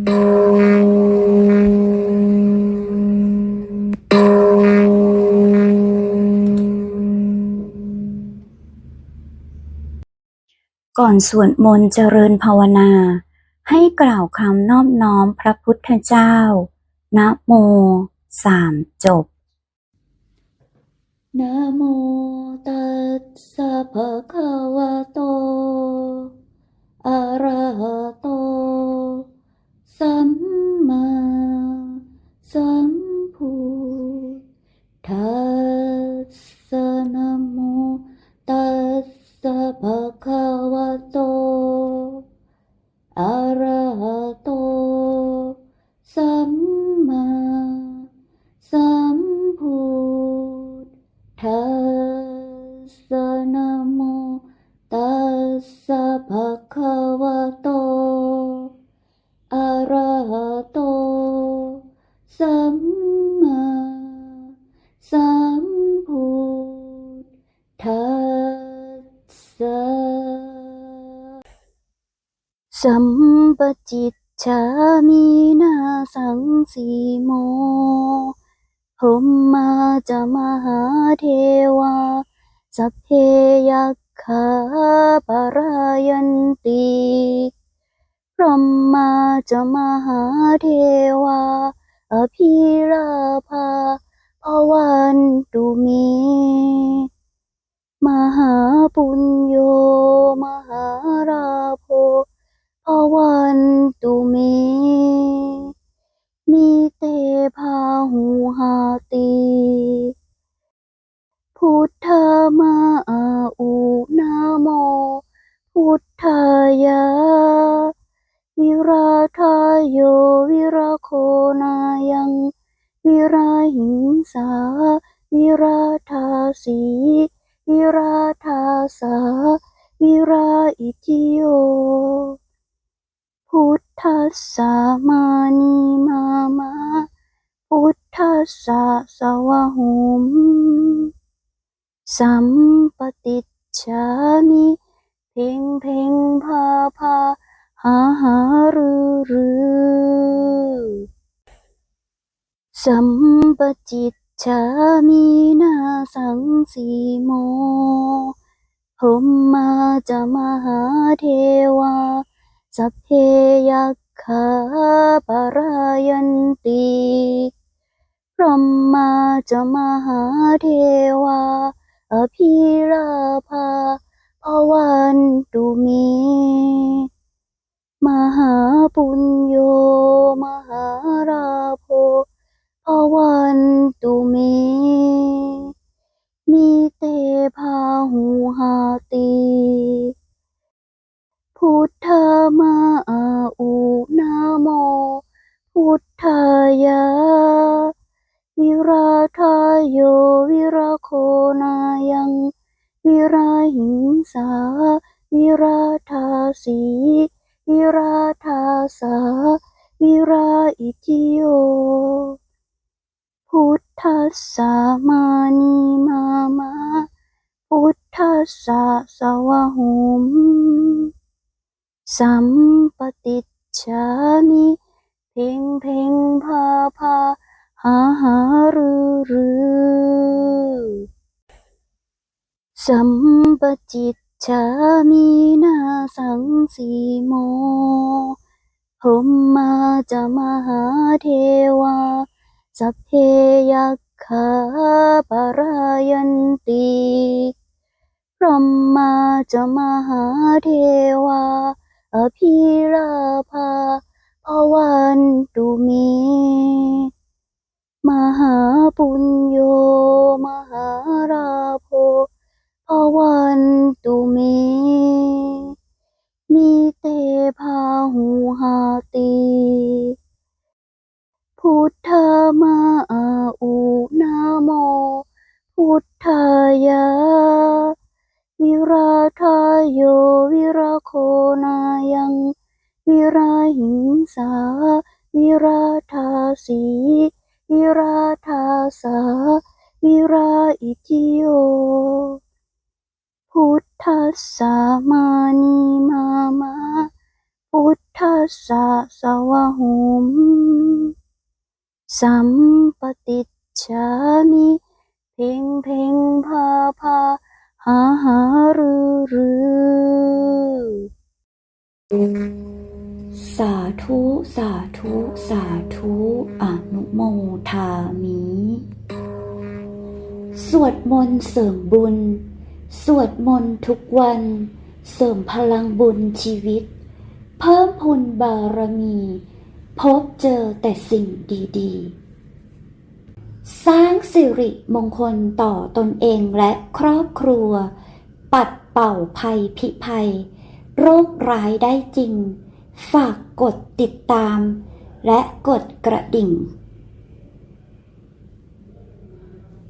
ก่อนสวดมนต์เจริญภาวนา ให้กล่าวคำนอบน้อมพระพุทธเจ้า นะโมสามจบนะโมตัสสะ สสะนะโมตัสสะภะคะวะโตอะระหะโต สัมมาสัมพุทธัสสะนะโมตัสสะภะคะวะโตอะระหะโต สัม สัมปจิตฉามีนาสังสีโมพรหมาจะมหาเทวาสัพเพยัคขาปรายันติพรหมาจะมหาเทวาอภิราภาภวันตุเม มหาปุญโย ตุเม มีเตภาหูหาติ พุทธามาอาอุนาโม พุทธายะวิราทายโยวิราโคนายัง วิราหิงสา วิราทาสี วิราทาสา วิราอิทิโย สสะมานีมามาพุทธัสสะสวะหุมสัมปติจฉามิเพ่งเพ่งพาพาหาหารือรือสัมปจิตฉามีนาสังสีโมพรหมาจะมหาเทวาสัพเพยัค ขาปรายันตีพรหมาจะมหาเทวา อภิราภาพวันตุเม มหาปุญโยมหา วิราทาสีวิราทาสา วิราอิทิโย พุทธัสสะมานีมามาพุทธัสสะสวะหุมสัมปติจฉามิเพ่งเพ่งพาพาหาหารือรือสัมปจิต ชามีนาสังสีโม พรหมาจะมหาเทวา สัพเพยักขาปรายันติพรหมาจะมหาเทวา อภิราภา วิราทายโยวิราโคนายัง วิราหิงสา วิราทาสี วิราทาสา วิราอิทิโยพุทธัสสะมานีมามาพุทธัสสะสวะหุมสัมปติจฉามิ เพ่งเพ่งพาพา หาหารือรือสาธุ สาธุ สาธุอนุโมทามิ สวดมนต์เสริมบุญ สวดมนต์ทุกวัน เสริมพลังบุญชีวิต เพิ่มพูนบารมี พบเจอแต่สิ่งดี ๆ สร้างสิริมงคลต่อตนเองและครอบครัว ปัดเป่าภัยพิภัย โรคร้ายได้จริง ฝากกดติดตาม และกดกระดิ่ง